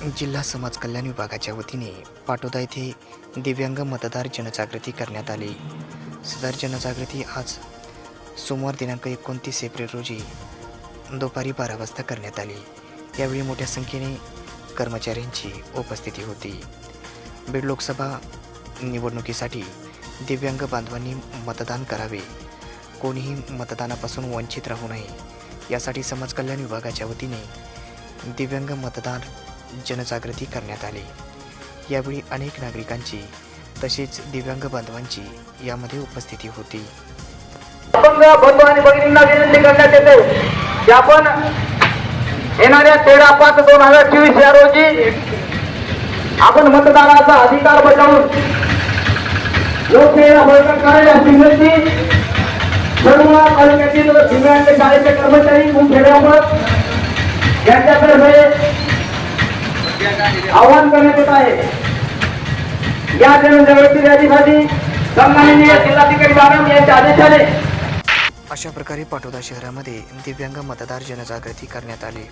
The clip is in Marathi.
जिल्हा समाज कल्याण विभागाच्या वतीने पाटोदा येथे दिव्यांग मतदार जनजागृती करण्यात आली. सदर जनजागृती आज सोमवार दिनांक एकोणतीस एप्रिल रोजी दुपारी बारा वाजता करण्यात आली. यावेळी मोठ्या संख्येने कर्मचाऱ्यांची उपस्थिती होती. बीड लोकसभा निवडणुकीसाठी दिव्यांग बांधवांनी मतदान करावे. कोणीही मतदानापासून वंचित राहू नये. यासाठी समाज कल्याण विभागाच्या वतीने दिव्यांग मतदार जनजागृती करण्यात आली. यावेळी अनेक नागरिकांची तसेच दिव्यांग बांधवांची यामध्ये उपस्थिती होती. अपंग बंधू आणि भगिनींना विनंती करण्यात येते. की आपण येणाऱ्या तेरा पाच दोन हजार चोवीस या रोजी आपण मतदानाचा अधिकार बजावून लोकसेवा बळकट करायला विनंती सर्व तालुक्यातील दिव्यांग शाळेचे कर्मचारी मुख्याध्यापक यांच्यातर्फे आव्हान करण्यात येत आहे. या जनजागृती रॅलीसाठी सन्माननीय जिल्हाधिकारी मॅडम यांच्या आदेशाने अशा प्रकारे पाटोदा शहरामध्ये दिव्यांग मतदार जनजागृती करण्यात आली.